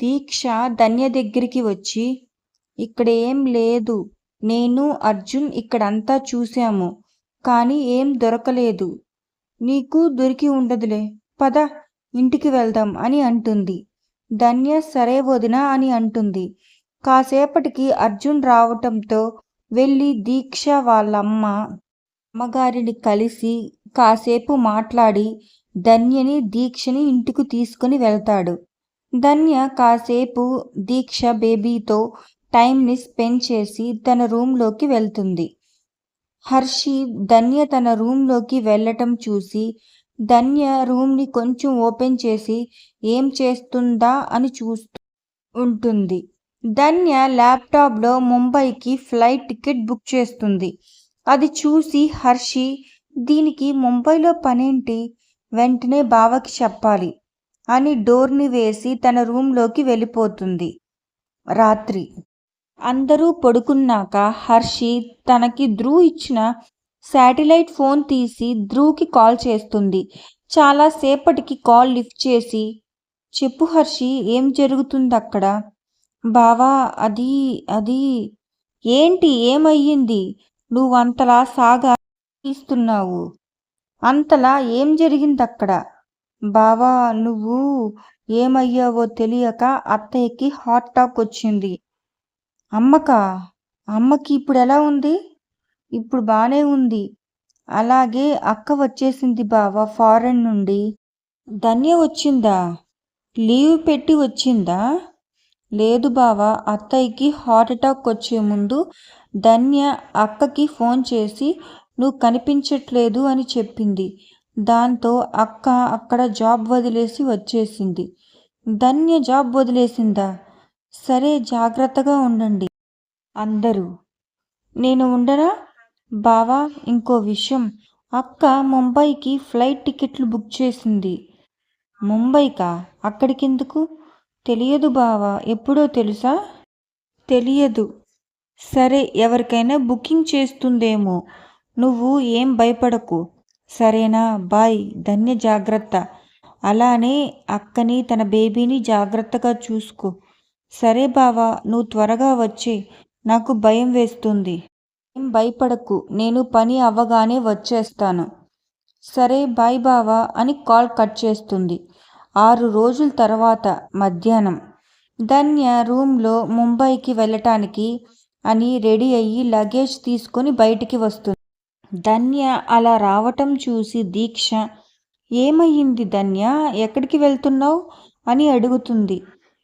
దీక్ష ధన్య దగ్గరికి వచ్చి ఇక్కడ ఏం లేదు. నేను అర్జున్ ఇక్కడంతా చూశాము కానీ ఏం దొరకలేదు. నీకు దొరికి ఉండదులే. పద ఇంటికి వెళ్దాం అని అంటుంది. ధన్య సరే వదిన అని అంటుంది. కాసేపటికి అర్జున్ రావటంతో వెళ్ళి దీక్ష వాళ్ళమ్మ అమ్మగారిని కలిసి కాసేపు మాట్లాడి ధన్యని దీక్షని ఇంటికి తీసుకుని వెళ్తాడు. ధన్య కాసేపు దీక్ష బేబీతో టైంని స్పెండ్ చేసి తన రూమ్లోకి వెళ్తుంది. హర్షి ధన్య తన రూమ్లోకి వెళ్ళటం చూసి ధన్య రూమ్ని కొంచెం ఓపెన్ చేసి ఏం చేస్తుందా? అని చూస్తూ ఉంటుంది. ధన్య ల్యాప్టాప్లో ముంబైకి ఫ్లైట్ టికెట్ బుక్ చేస్తుంది. అది చూసి హర్షి దీనికి ముంబైలో పనేంటి? వెంటనే బావకి చెప్పాలి. అని డోర్ని వేసి తన రూంలోకి వెళ్ళిపోతుంది. రాత్రి. అందరూ పడుకున్నాక హర్షి తనకి ధ్రువ్ ఇచ్చిన శాటిలైట్ ఫోన్ తీసి ధ్రువ్కి కాల్ చేస్తుంది. చాలా సేపటికి కాల్ లిఫ్ట్ చేసి చెప్పు హర్షి ఏం జరుగుతుంది అక్కడ బావా అది అది ఏంటి ఏమయ్యింది? నువ్వు అంతలా సాగా తీస్తున్నావు. అంతలా ఏం జరిగింది అక్కడ బావా నువ్వు ఏమయ్యావో తెలియక అత్తయ్యకి హార్ట్ అటాక్ వచ్చింది. అమ్మక అమ్మకి ఇప్పుడు ఎలా ఉంది? ఇప్పుడు బానే ఉంది. అలాగే అక్క వచ్చేసింది బావా ఫారెన్ నుండి. ధన్య వచ్చిందా? లీవ్ పెట్టి వచ్చిందా? లేదు బావా అత్తయ్యకి హార్ట్ అటాక్ వచ్చే ముందు ధన్య అక్కకి ఫోన్ చేసి నువ్వు కనిపించట్లేదు అని చెప్పింది. దాంతో అక్క అక్కడ జాబ్ వదిలేసి వచ్చేసింది. ధన్య జాబ్ వదిలేసిందా? సరే జాగ్రత్తగా ఉండండి అందరూ. నేను ఉండనా? బావా ఇంకో విషయం. అక్క ముంబైకి ఫ్లైట్ టికెట్లు బుక్ చేసింది. ముంబైకా? అక్కడికెందుకు? తెలియదు బావా ఎప్పుడో తెలుసా? తెలియదు. సరే ఎవరికైనా బుకింగ్ చేస్తుందేమో. నువ్వు ఏం భయపడకు. సరేనా? బాయ్. ధన్య జాగ్రత్త. అలానే అక్కని తన బేబీని జాగ్రత్తగా చూసుకో. సరే బావా నువ్వు త్వరగా వచ్చే. నాకు భయం వేస్తుంది. ఏం భయపడకు. నేను పని అవ్వగానే వచ్చేస్తాను. సరే బాయ్ బావా అని కాల్ కట్ చేస్తుంది. ఆరు రోజుల తర్వాత మధ్యాహ్నం. ధన్య రూమ్లో ముంబైకి వెళ్ళటానికి అని రెడీ అయ్యి లగేజ్ తీసుకొని బయటికి వస్తుంది. ధన్య అలా రావటం చూసి దీక్ష. ఏమయ్యింది ధన్య? ఎక్కడికి వెళ్తున్నావు? అని అడుగుతుంది.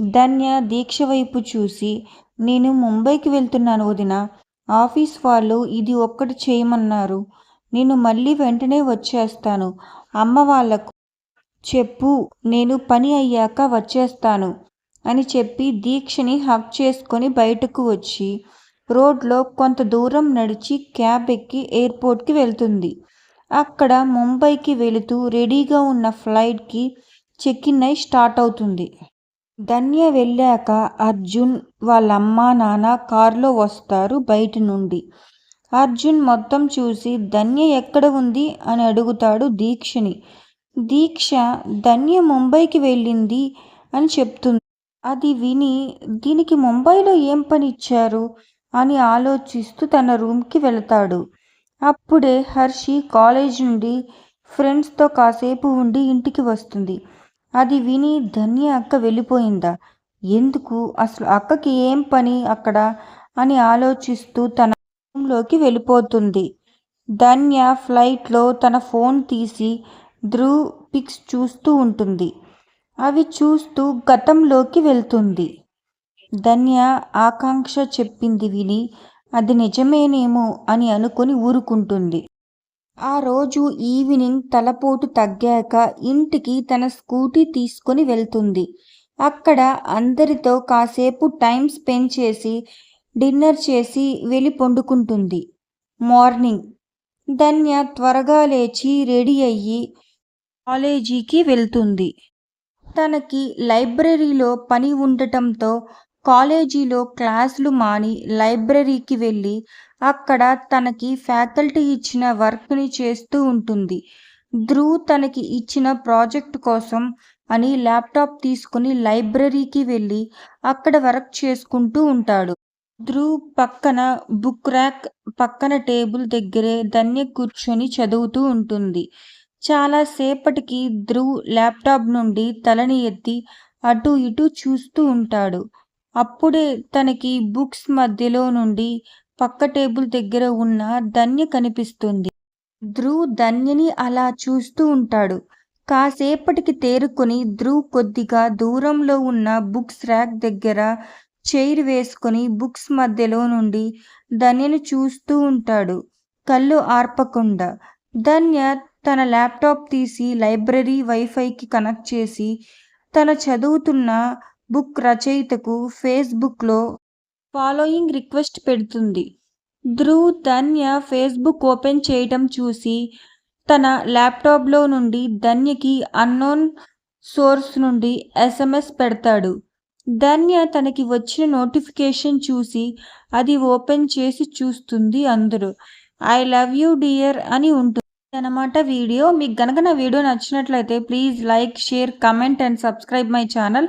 ధన్య దీక్ష వైపు చూసి నేను ముంబైకి వెళ్తున్నాను వదిన. ఆఫీస్ వాళ్ళు ఇది ఒక్కటి చేయమన్నారు. నేను మళ్ళీ వెంటనే వచ్చేస్తాను. అమ్మ వాళ్ళకు చెప్పు నేను పని అయ్యాక వచ్చేస్తాను అని చెప్పి దీక్షని హక్ చేసుకొని బయటకు వచ్చి రోడ్లో కొంత దూరం నడిచి క్యాబ్ ఎక్కి ఎయిర్పోర్ట్కి వెళ్తుంది. అక్కడ ముంబైకి వెళుతూ రెడీగా ఉన్న ఫ్లైట్కి చెక్ ఇన్ అయి స్టార్ట్ అవుతుంది. ధన్య వెళ్ళాక అర్జున్ వాళ్ళ అమ్మ నాన్న కారులో వస్తారు బయట నుండి. అర్జున్ మొత్తం చూసి ధన్య ఎక్కడ ఉంది? అని అడుగుతాడు దీక్షని. దీక్ష ధన్య ముంబైకి వెళ్ళింది అని చెప్తుంది. అది విని దీనికి ముంబైలో ఏం పని ఇచ్చారు? అని ఆలోచిస్తూ తన రూమ్కి వెళతాడు. అప్పుడే హర్షి కాలేజ్ నుండి ఫ్రెండ్స్తో కాసేపు ఉండి ఇంటికి వస్తుంది. అది విని ధన్య అక్క వెళ్ళిపోయిందా? ఎందుకు? అసలు అక్కకి ఏం పని అక్కడ? అని ఆలోచిస్తూ తన రూమ్లోకి వెళ్ళిపోతుంది. ధన్య ఫ్లైట్లో తన ఫోన్ తీసి ధ్రువ్ పిక్స్ చూస్తూ ఉంటుంది. అవి చూస్తూ గతంలోకి వెళ్తుంది. ధన్య ఆకాంక్ష చెప్పింది విని అది నిజమేనేమో అని అనుకుని ఊరుకుంటుంది. ఆ రోజు ఈవినింగ్ తలపోటు తగ్గాక ఇంటికి తన స్కూటీ తీసుకొని వెళ్తుంది. అక్కడ అందరితో కాసేపు టైం స్పెండ్ చేసి డిన్నర్ చేసి వెళ్ళి పండుకుంటుంది. మార్నింగ్. ధన్య త్వరగా లేచి రెడీ అయ్యి కాలేజీకి వెళ్తుంది. తనకి లైబ్రరీలో పని ఉండటంతో కాలేజీలో క్లాసులు మాని లైబ్రరీకి వెళ్ళి అక్కడ తనకి ఫ్యాకల్టీ ఇచ్చిన వర్క్ని చేస్తూ ఉంటుంది. ధ్రువ్ తనకి ఇచ్చిన ప్రాజెక్ట్ కోసం అని ల్యాప్టాప్ తీసుకుని లైబ్రరీకి వెళ్ళి అక్కడ వర్క్ చేసుకుంటూ ఉంటాడు. ధ్రువ్ పక్కన బుక్ ర్యాక్ పక్కన టేబుల్ దగ్గరే ధన్య కూర్చొని చదువుతూ ఉంటుంది. చాలా సేపటికి ధ్రువ్ ల్యాప్టాప్ నుండి తలని ఎత్తి అటు ఇటు చూస్తూ ఉంటాడు. అప్పుడే తనకి బుక్స్ మధ్యలో నుండి పక్క టేబుల్ దగ్గర ఉన్న ధన్య కనిపిస్తుంది. ధ్రువ్ ధన్యని అలా చూస్తూ ఉంటాడు. కాసేపటికి తేరుకొని ధ్రువ్ కొద్దిగా దూరంలో ఉన్న బుక్స్ ర్యాక్ దగ్గర చైర్ వేసుకొని బుక్స్ మధ్యలో నుండి ధన్యని చూస్తూ ఉంటాడు. కళ్ళు ఆర్పకుండా ధన్య తన ల్యాప్టాప్ తీసి లైబ్రరీ వైఫైకి కనెక్ట్ చేసి తన చదువుతున్న బుక్ రచయితకు ఫేస్బుక్లో ఫాలోయింగ్ రిక్వెస్ట్ పెడుతుంది. ధ్రువ్ ధన్య ఫేస్బుక్ ఓపెన్ చేయటం చూసి తన ల్యాప్టాప్లో నుండి ధన్యకి అన్నోన్ సోర్స్ నుండి ఎస్ఎంఎస్ పెడతాడు. ధన్య తనకి వచ్చిన నోటిఫికేషన్ చూసి అది ఓపెన్ చేసి చూస్తుంది అందరూ. ఐ లవ్ యూ డియర్ అని ఉంటుంది. అనమాట వీడియో మీకు గనక నా వీడియో నచ్చినట్లయితే please like share comment and subscribe my channel.